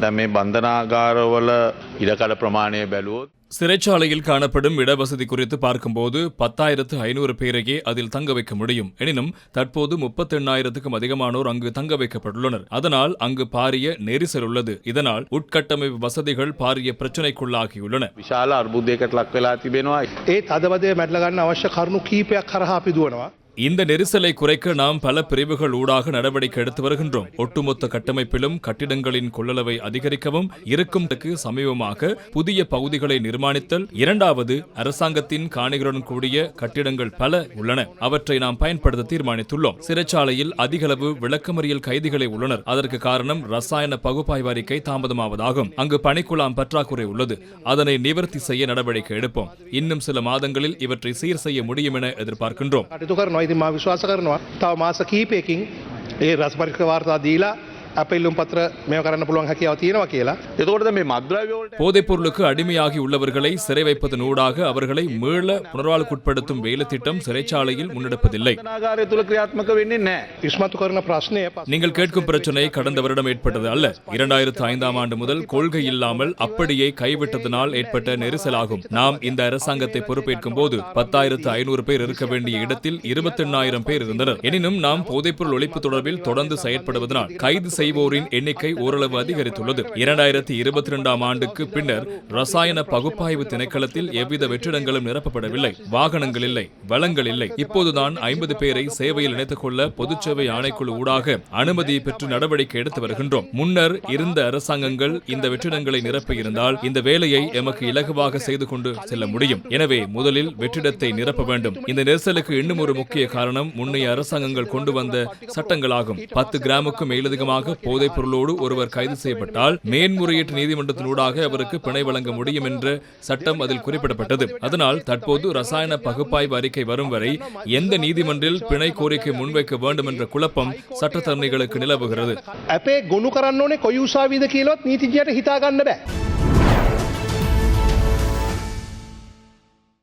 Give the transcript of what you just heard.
දැන් මේ බන්ධනාගාරවල ඉඩකඩ ප්‍රමාණය බැලුවොත් சிறைச்சாலையில் காணப்படும் இடவசதி குறித்து பார்க்கும்போது பத்தாயிரத்து ஐநூறு பேரையே அதில் தங்க வைக்க முடியும் எனினும் தற்போது முப்பத்தெண்ணாயிரத்துக்கும் அதிகமானோர் அங்கு தங்க வைக்கப்பட்டுள்ளனர் அதனால் அங்கு பாரிய நெரிசல் உள்ளது இதனால் உட்கட்டமைப்பு வசதிகள் பாரிய பிரச்சினைக்குள்ளாகியுள்ளன විශාල අර්බුදයකට ලක් වෙලා තිබෙනවා ඒත් අදවදේ මැඩලගන්න අවශ්‍ය කරුණු කීපයක් කරහා අපි දුවනවා. இந்த நெரிசலை குறைக்க நாம் பல பிரிவுகள் ஊடாக நடவடிக்கை எடுத்து வருகின்றோம். ஒட்டுமொத்த கட்டமைப்பிலும் கட்டிடங்களின் கொள்ளளவை அதிகரிக்கவும் இருக்கும் சமீபமாக புதிய பகுதிகளை நிர்மாணித்தல் இரண்டாவது அரசாங்கத்தின் காணிகளுடன் கூடிய கட்டிடங்கள் பல உள்ளன. அவற்றை நாம் பயன்படுத்த தீர்மானித்துள்ளோம். சிறைச்சாலையில் அதிகளவு விளக்கமறியல் கைதிகளை உள்ளனர். அதற்கு காரணம் ரசாயன பகுப்பாய்வு அறிக்கை தாமதமாவதாகும். அங்கு பணிக்குழாம் பற்றாக்குறை உள்ளது. அதனை நிவர்த்தி செய்ய நடவடிக்கை எடுப்போம். இன்னும் சில மாதங்களில் இவற்றை சீர் செய்ய முடியும் என எதிர்பார்க்கின்றோம். ඉතින් මා විශ්වාස කරනවා. තව මාස කීපයකින් ඒ රස්පරික වාර්තා දීලා අප ඉල්ලුම් පත්‍ර මෙය කරන්න පුළුවන් හැකියාව තියෙනවා කියලා. එතකොට මේ මද්‍රව්‍යවලට போதைப் பொருளுக்கு அடிமையாகி உள்ளவர்களை சிறை வைப்பதனூடாக அவர்களை மீள புனர்வாழ்வுக்குட்படுத்தும் வேலை திட்டம் சிறைச்சாலையில் முன்னெடுப்பதில்லை නාගාරය තුළ ක්‍රියාත්මක වෙන්නේ නැහැ. ඉස්මතු කරන ප්‍රශ්නය පස්. நீங்கள் கேட்கும் பிரச்சனை கடந்த வருடம் ஏற்பட்டது அல்ல இரண்டாயிரத்து ஐந்தாம் ஆண்டு முதல் கொள்கை இல்லாமல் அப்படியே கைவிட்டதனால் ஏற்பட்ட நெரிசலாகும் நாம் இந்த அரசாங்கத்தை பொறுப்பேற்கும் போது பத்தாயிரத்து ஐநூறு பேர் இருக்க வேண்டிய இடத்தில் இருபத்தெண்ணாயிரம் பேர் இருந்தனர் எனினும் நாம் போதைப்பொருள் ஒழிப்பு தொடர்பில் தொடர்ந்து செயற்படுவதனால் கைது செய்வோரின் எண்ணிக்கை ஓரளவு அதிகரித்துள்ளது. இரண்டாயிரத்தி இருபத்தி இரண்டாம் ஆண்டுக்கு பின்னர் ரசாயன பகுப்பாய்வு திணைக்களத்தில் எவ்வித வெற்றிடங்களும் நிரப்பப்படவில்லை. வாகனங்கள் இல்லை வளங்கள் இல்லை. இப்போதுதான் ஐம்பது பேரை சேவையில் இணைத்துக் கொள்ள பொதுச்சேவை ஆணைக்குழு ஊடாக அனுமதி பெற்று நடவடிக்கை எடுத்து வருகின்றோம். முன்னர் இருந்த அரசாங்கங்கள் இந்த வெற்றிடங்களை நிரப்ப இருந்தால் இந்த வேலையை எமக்கு இலகுவாக செய்து கொண்டு செல்ல முடியும். எனவே முதலில் வெற்றிடத்தை நிரப்ப வேண்டும். இந்த நெரிசலுக்கு இன்னும் ஒரு முக்கிய காரணம் முன்னைய அரசாங்கங்கள் கொண்டு வந்த சட்டங்களாகும். பத்து கிராமுக்கும் மேலதிகமாக போதைப் பொருளோடு ஒருவர் கைது செய்யப்பட்டால் மேன்முறையீட்டு நீதிமன்றத்தினூடாக அவருக்கு பிணை வழங்க முடியும் என்ற சட்டம் அதில் குறிப்பிடப்பட்டது அதனால் தற்போது ரசாயன பகுப்பாய்வு அறிக்கை வரும் வரை எந்த நீதிமன்றில் பிணை கோரிக்கை முன்வைக்க வேண்டும் என்ற குழப்பம் சட்டத்தரணிகளுக்கு நிலவுகிறது